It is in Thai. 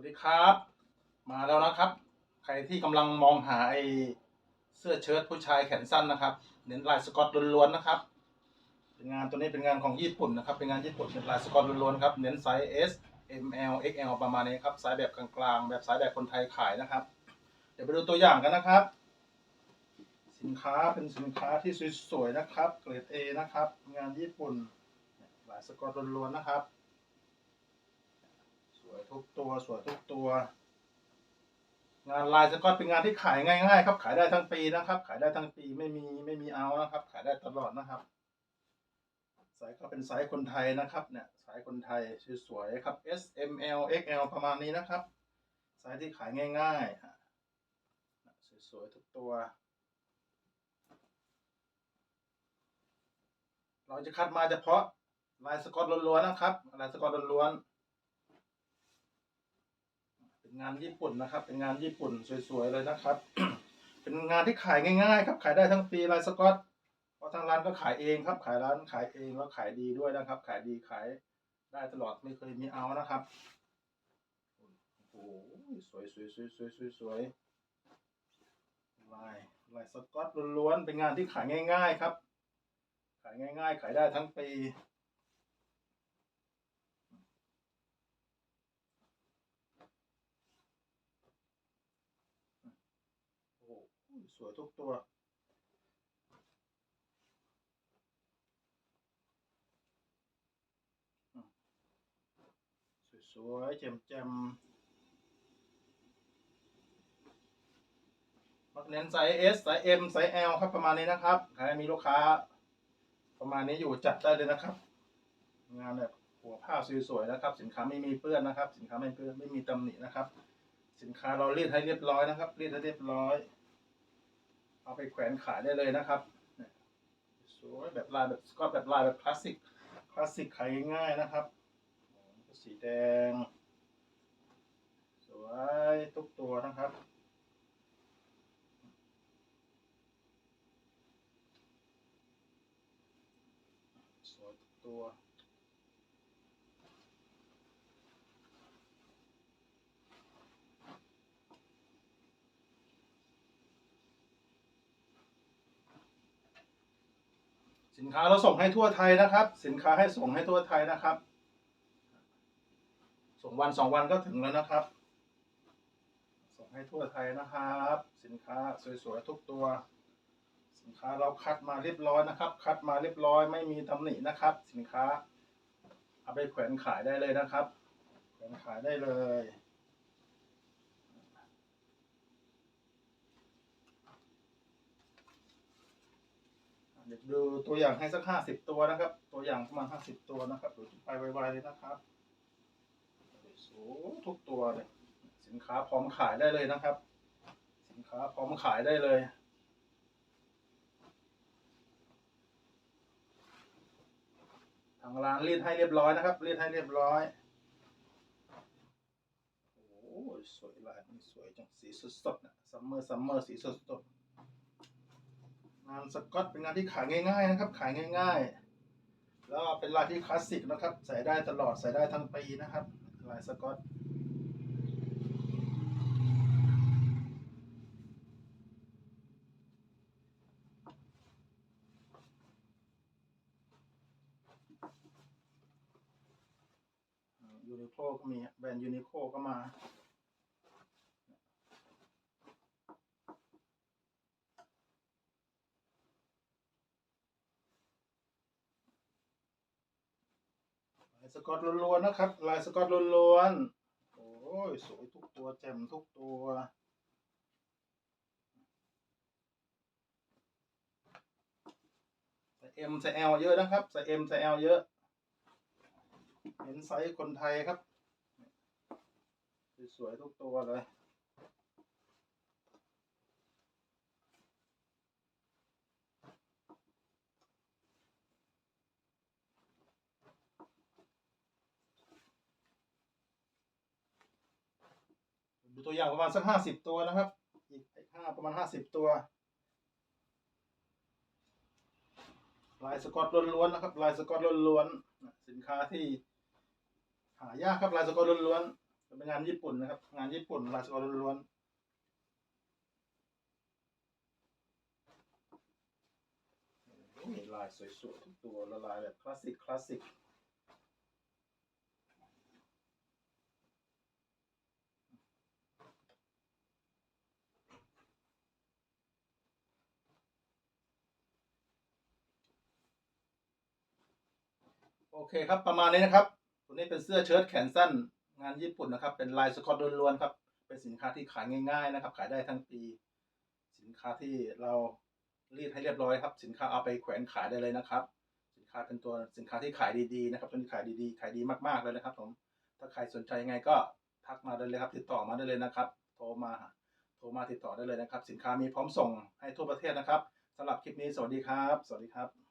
วัสดีครับ มาแล้วนะครับ ใครที่กำลังมองหาไอเสื้อเชิ้ตผู้ชายแขนสั้นนะครับ เน้นลายสกอตล้วนๆนะครับ เป็นงานตัวนี้เป็นงานของญี่ปุ่นนะครับ เป็นงานญี่ปุ่นเป็นลายสกอตล้วนๆครับ เน้นไซส์ S M L X L ประมาณนี้ครับไซส์แบบกลางๆ แบบไซส์แบบคนไทยขายนะครับ เดี๋ยวไปดูตัวอย่างกันนะครับ สินค้าเป็นสินค้าที่สวยๆนะครับ เกรด A นะครับ งานญี่ปุ่นลายสกอตล้วนๆนะครับ วยทุกตัวสวยทุกตัว งานลายสกอตเป็นงานที่ขายง่ายๆ ครับ ขายได้ทั้งปีนะครับ ขายได้ทั้งปีไม่มีไม่มีเอานะครับ ขายได้ตลอดนะครับไซส์ก็เป็นไซส์คนไทยนะครับ เนี่ยไซส์คนไทยสวยๆครับ S M L X L ประมาณนี้นะครับไซส์ที่ขายง่ายๆฮะสวยๆทุกตัวเราจะคัดมาเฉพาะลายสกอตล้วนๆนะครับ ลายสกอตล้วนๆ เป็นงานญี่ปุ่นนะครับ เป็นงานญี่ปุ่นสวยๆเลยนะครับ เป็นงานที่ขายง่ายๆ ครับ ขายได้ทั้งปีลายสกอตเพราะทางร้านก็ขายเองครับ ขายร้านขายเองแล้วขายดีด้วยนะครับ ขายดีขายได้ตลอดไม่เคยมีเอานะครับโอ้โหสวยสวยสวยสวยสวยสวยลายลายสกอตล้วนๆเป็นงานที่ขายง่าย ๆ ครับ ขายง่าย ๆ ขายได้ทั้งปี โอ้โห สวยทุกตัวสวยๆแจ่มๆมักเน้นไซส์ S ไซส์ M ไซส์ L ครับประมาณนี้นะครับใครมีลูกค้า ประมาณนี้อยู่จัดได้เลยนะครับ งานแบบหัวผ้าสวยๆนะครับ สินค้าไม่มีเปื้อนนะครับ สินค้าไม่เปื้อนไม่มีตำหนินะครับ สินค้าเราเรียดให้เรียบร้อยนะครับเรียดให้เรียบร้อย เอาไปแขวนขายได้เลยนะครับสวยแบบลายแบบก็แบบลายแบบคลาสสิกคลาสสิกขายง่ายๆนะครับสีแดง สวยทุกตัวนะครับสวยทุกตัว สินค้าเราส่งให้ทั่วไทยนะครับ สินค้าให้ส่งให้ทั่วไทยนะครับ ส่งวันสองวันก็ถึงแล้วนะครับ ส่งให้ทั่วไทยนะครับ สินค้าสวยๆทุกตัว สินค้าเราคัดมาเรียบร้อยนะครับ คัดมาเรียบร้อยไม่มีตำหนินะครับ สินค้า เอาไปแขวนขายได้เลยนะครับ แขวนขายได้เลย เดี๋ยวดูตัวอย่างให้สักห้าสิบตัวนะครับ ตัวอย่างประมาณห้าสิบตัวนะครับดูไปไวๆเลยนะครับโอ้ทุกตัวเลยสินค้าพร้อมขายได้เลยนะครับ สินค้าพร้อมขายได้เลยทางร้านรีดให้เรียบร้อยนะครับรีดให้เรียบร้อยโอ้สวยลายนี่สวยจังสีสดๆนะซัมเมอร์ซัมเมอร์สีสดๆ งานสกอตเป็นงานที่ขายง่าย ๆ นะครับ ขายง่าย ๆ แล้วเป็นลายที่คลาสสิกนะครับ ใส่ได้ตลอดใส่ได้ทั้งปีนะครับลายสกอตยูนิโคลก็มีแบรนด์ยูนิโคลก็มา สกอตล้วนๆนะครับ ลายสกอตล้วนๆ โอ้ยสวยทุกตัวแจ่มทุกตัว ใส่ M ใส่ L เยอะนะครับ ใส่ M ใส่ L เยอะ เห็นไซส์คนไทยครับ สวยๆทุกตัวเลย ดูตัวอย่างประมาณสักห้าสิบตัวนะครับ อีกห้าประมาณห้าสิบตัว ลายสกอตล้วนๆนะครับ ลายสกอตล้วนๆสินค้าที่ หายากครับลายสกอตล้วนๆเป็นงานญี่ปุ่นนะครับ งานญี่ปุ่นลายสกอตล้วนๆโอ้ยลายสวยๆทุกตัวละลายแบบคลาสสิกคลาสสิก โอเคครับประมาณนี้นะครับ ตัวนี้เป็นเสื้อเชิ้ตแขนสั้นงานญี่ปุ่นนะครับ เป็นลายสกอตล้วนๆครับ เป็นสินค้าที่ขายง่าย ๆ นะครับ ขายได้ทั้งปี สินค้าที่เรารีดให้เรียบร้อยครับ สินค้าเอาไปแขวนขายได้เลยนะครับ สินค้าเป็นตัวสินค้าที่ขายดีๆนะครับตัวนี้ขายดีๆ ขายดีมากๆเลยนะครับผม ถ้าใครสนใจยังไงก็ทักมาได้เลยครับ ติดต่อมาได้เลยนะครับ โทรมาโทรมาติดต่อได้เลยนะครับ สินค้ามีพร้อมส่งให้ทั่วประเทศนะครับสำหรับคลิปนี้สวัสดีครับ สวัสดีครับ